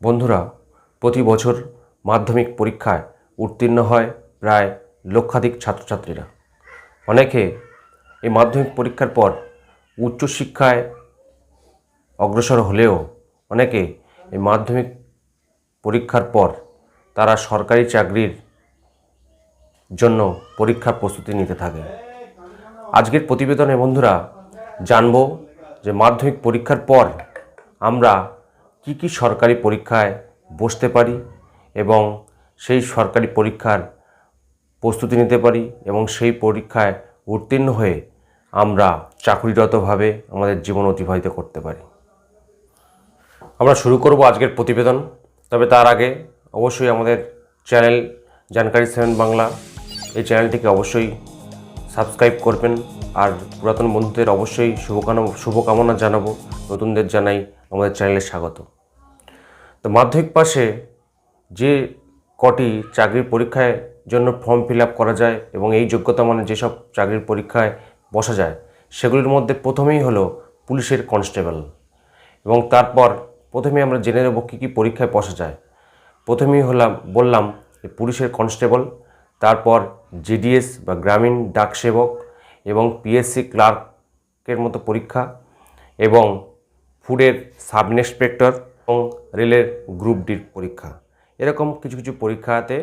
বন্ধুরা, প্রতি বছর মাধ্যমিক পরীক্ষায় উত্তীর্ণ হয় প্রায় লক্ষাধিক ছাত্রছাত্রীরা। অনেকে এই মাধ্যমিক পরীক্ষার পর উচ্চশিক্ষায় অগ্রসর হলেও অনেকে এই মাধ্যমিক পরীক্ষার পর তারা সরকারি চাকরির জন্য পরীক্ষার প্রস্তুতি নিতে থাকে। আজকের প্রতিবেদনে বন্ধুরা জানব যে মাধ্যমিক পরীক্ষার পর আমরা কি কি সরকারি পরীক্ষায় বসতে পারি এবং সেই সরকারি পরীক্ষার প্রস্তুতি নিতে পারি এবং সেই পরীক্ষায় উত্তীর্ণ হয়ে আমরা চাকরিরতভাবে আমাদের জীবন অতিবাহিত করতে পারি। আমরা শুরু করব আজকের প্রতিবেদন, তবে তার আগে অবশ্যই আমাদের চ্যানেল জানকারি সেভেন বাংলা, এই চ্যানেলটিকে অবশ্যই সাবস্ক্রাইব করবেন আর পুরাতন বন্ধুদের অবশ্যই শুভকামনা শুভকামনা জানাব। নতুনদের জানাই আমাদের চ্যানেলে স্বাগত। তো মাধ্যমিক পাশে যে কটি চাকরির পরীক্ষায় জন্য ফর্ম ফিল আপ করা যায় এবং এই যোগ্যতা মানে যেসব চাকরির পরীক্ষায় বসা যায়, সেগুলির মধ্যে প্রথমেই হলো পুলিশের কনস্টেবল। এবং তারপর প্রথমে আমরা জেনে নেব কী কী পরীক্ষায় বসা যায়। প্রথমেই হলাম, বললাম যে পুলিশের কনস্টেবল, তারপর জিডিএস বা গ্রামীণ ডাক সেবক এবং পিএসসি ক্লার্কের মতো পরীক্ষা এবং ফুডের সাব ইন্সপেক্টর এবং রেলের গ্রুপ ডির পরীক্ষা। এরকম কিছু কিছু পরীক্ষাতে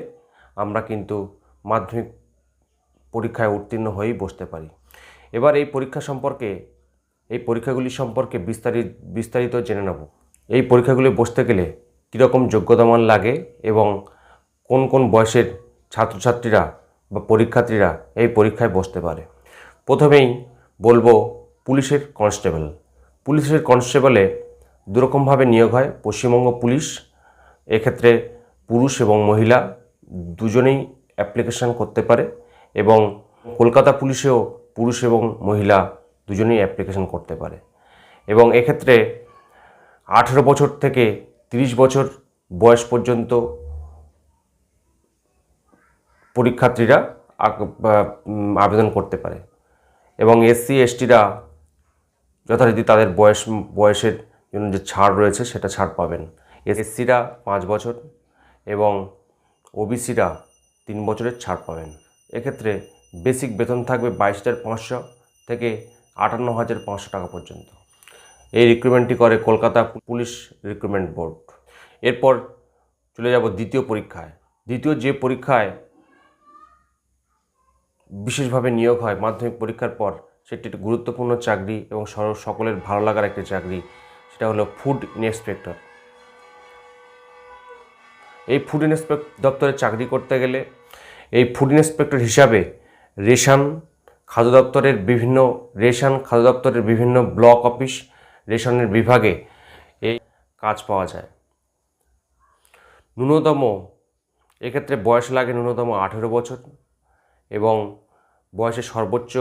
আমরা কিন্তু মাধ্যমিক পরীক্ষায় উত্তীর্ণ হয়েই বসতে পারি। এবার এই পরীক্ষা সম্পর্কে, এই পরীক্ষাগুলি সম্পর্কে বিস্তারিত বিস্তারিত জেনে নেব। এই পরীক্ষাগুলি বসতে গেলে কীরকম যোগ্যতা মান লাগে এবং কোন কোন বয়সের ছাত্রছাত্রীরা বা পরীক্ষার্থীরা এই পরীক্ষায় বসতে পারে। প্রথমেই বলব পুলিশের কনস্টেবল। পুলিশের কনস্টেবলে দুরকমভাবে নিয়োগ হয়। পশ্চিমবঙ্গ পুলিশ, এক্ষেত্রে পুরুষ এবং মহিলা দুজনেই অ্যাপ্লিকেশান করতে পারে এবং কলকাতা পুলিশেও পুরুষ এবং মহিলা দুজনেই অ্যাপ্লিকেশন করতে পারে। এবং এক্ষেত্রে আঠেরো বছর থেকে তিরিশ বছর বয়স পর্যন্ত পরীক্ষার্থীরা আবেদন করতে পারে। এবং এসসি, এসটিরা যথারীতি তাদের বয়স বয়সের জন্য যে ছাড় রয়েছে সেটা ছাড় পাবেন। এসসিরা পাঁচ বছর এবং ওবিসিরা তিন বছরের ছাড় পাবেন। এক্ষেত্রে বেসিক বেতন থাকবে বাইশ হাজার পাঁচশো থেকে আটান্ন হাজার পাঁচশো টাকা পর্যন্ত। এই রিক্রুটমেন্টটি করে কলকাতা পুলিশ রিক্রুটমেন্ট বোর্ড এরপর চলে যাব দ্বিতীয় পরীক্ষায়। দ্বিতীয় যে পরীক্ষায় বিশেষভাবে নিয়োগ হয় মাধ্যমিক পরীক্ষার পর, সেটি একটি গুরুত্বপূর্ণ চাকরি এবং সকলের ভালো লাগার একটি চাকরি। সেটা হলো ফুড ইন্সপেক্টর এই ফুড ইন্সপেক্ট দপ্তরে চাকরি করতে গেলে এই ফুড ইন্সপেক্টর হিসাবে রেশন, খাদ্য দপ্তরের বিভিন্ন, রেশন, খাদ্য দপ্তরের বিভিন্ন ব্লক অফিস, রেশনের বিভাগে এই কাজ পাওয়া যায়। ন্যূনতম, এক্ষেত্রে বয়স লাগে ন্যূনতম আঠেরো বছর এবং বয়সের সর্বোচ্চ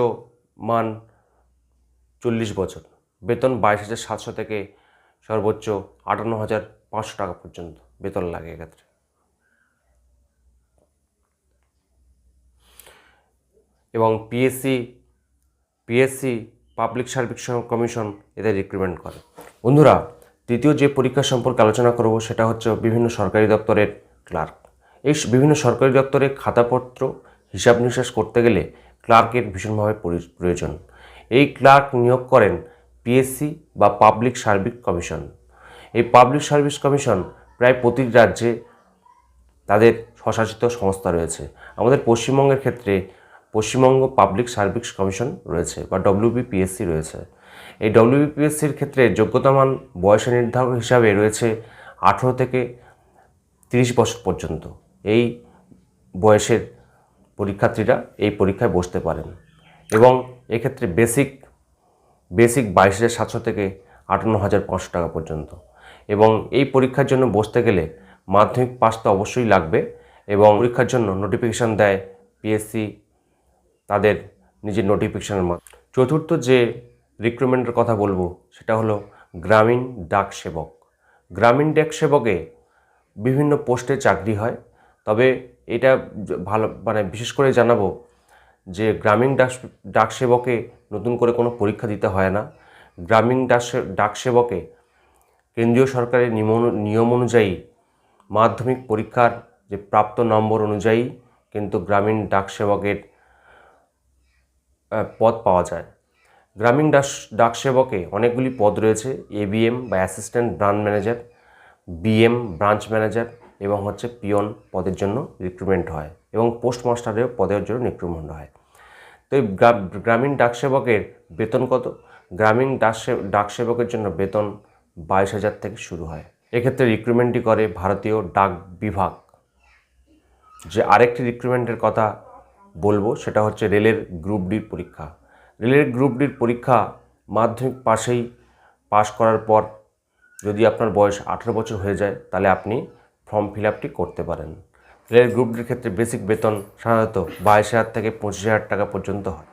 মান চল্লিশ বছর। বেতন বাইশ হাজার সাতশো থেকে সর্বোচ্চ আটান্ন হাজার পাঁচশো টাকা পর্যন্ত বেতন লাগে এক্ষেত্রে। এবং PSC PSC public service commission এদের রিক্রুটমেন্ট করে। বন্ধুরা, তৃতীয় যে পরীক্ষা সম্পর্কে আলোচনা করব সেটা হচ্ছে বিভিন্ন সরকারি দপ্তরের ক্লার্ক এই বিভিন্ন সরকারি দপ্তরে খাতাপত্র হিসাব নিকাশ করতে গেলে ক্লার্কের ভীষণভাবে প্রয়োজন। এই ক্লার্ক নিয়োগ করেন পিএসসি বা পাবলিক সার্ভিস কমিশন এই পাবলিক সার্ভিস কমিশন প্রায় প্রতিটি রাজ্যে তাদের স্বশাসিত সংস্থা রয়েছে। আমাদের পশ্চিমবঙ্গের ক্ষেত্রে পশ্চিমবঙ্গ পাবলিক সার্ভিস কমিশন রয়েছে বা ডব্লিউবিপিএসসি রয়েছে। এই ডব্লিউবিপিএসসির ক্ষেত্রে যোগ্যতামান বয়সের নির্ধারক হিসাবে রয়েছে আঠেরো থেকে তিরিশ বছর পর্যন্ত। এই বয়সের পরীক্ষার্থীরা এই পরীক্ষায় বসতে পারেন। এবং এক্ষেত্রে বেসিক বেসিক বাইশ হাজার সাতশো থেকে আটান্ন হাজার পাঁচশো টাকা পর্যন্ত। এবং এই পরীক্ষার জন্য বসতে গেলে মাধ্যমিক পাস তো অবশ্যই লাগবে এবং পরীক্ষার জন্য নোটিফিকেশান দেয় পিএসসি তাদের নিজের নোটিফিকেশানের মাধ্যমে। চতুর্থ যে রিক্রুটমেন্টের কথা বলব, সেটা হলো গ্রামীণ ডাক সেবক। গ্রামীণ ডাক সেবকে বিভিন্ন পোস্টে চাকরি হয়, তবে এটা ভালো মানে বিশেষ করে জানাব যে গ্রামীণ ডাক ডাক সেবকে নতুন করে কোনো পরীক্ষা দিতে হয় না। গ্রামীণ ডাক সে- ডাক সেবকে কেন্দ্রীয় সরকারের নিয়ম অনুযায়ী মাধ্যমিক পরীক্ষার যে প্রাপ্ত নম্বর অনুযায়ী কিন্তু গ্রামীণ ডাক সেবকের পদ পাওয়া যায়। গ্রামীণ ডাক ডাক সেবকে অনেকগুলি পদ রয়েছে এবিএম বা assistant branch manager BM branch manager এবং হচ্ছে পিয়ন পদের জন্য রিক্রুটমেন্ট হয় এবং পোস্টমাস্টারের পদের জন্য রিক্রুটমেন্ট হয়। তো এই গ্রা- গ্রামীণ ডাক সেবকের বেতন কত? গ্রামীণ ডাক সে- ডাক সেবকের জন্য বেতন বাইশ হাজার থেকে শুরু হয়। এক্ষেত্রে রিক্রুটমেন্টটি করে ভারতীয় ডাক বিভাগ। যে আরেকটি রিক্রুটমেন্টের কথা বলব, সেটা হচ্ছে রেলের গ্রুপ ডির পরীক্ষা। রেলের গ্রুপ ডির পরীক্ষা মাধ্যমিক পাশেই পাশ করার পর যদি আপনার বয়স আঠেরো বছর হয়ে যায়, তাহলে আপনি ফর্ম ফিল আপটি করতে পারেন। রেলের গ্রুপ ডির ক্ষেত্রে বেসিক বেতন সাধারণত বাইশ হাজার থেকে পঁচিশ হাজার টাকা পর্যন্ত হয়।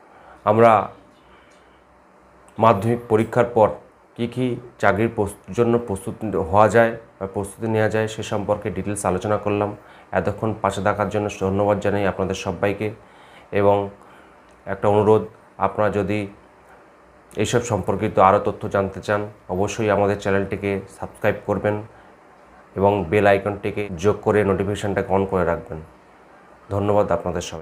আমরা মাধ্যমিক পরীক্ষার পর কী কী চাকরির জন্য প্রস্তুত হওয়া যায় বা প্রস্তুতি নেওয়া যায় সে সম্পর্কে ডিটেলস আলোচনা করলাম। এতক্ষণ পাশে থাকার জন্য ধন্যবাদ জানাই আপনাদের সবাইকে এবং একটা অনুরোধ, আপনারা যদি এইসব সম্পর্কিত আরও তথ্য জানতে চান, অবশ্যই আমাদের চ্যানেলটিকে সাবস্ক্রাইব করবেন। এবং বেল আইকনটিকে যোগ করে নোটিফিকেশানটাকে অন করে রাখবেন। ধন্যবাদ আপনাদের সবাই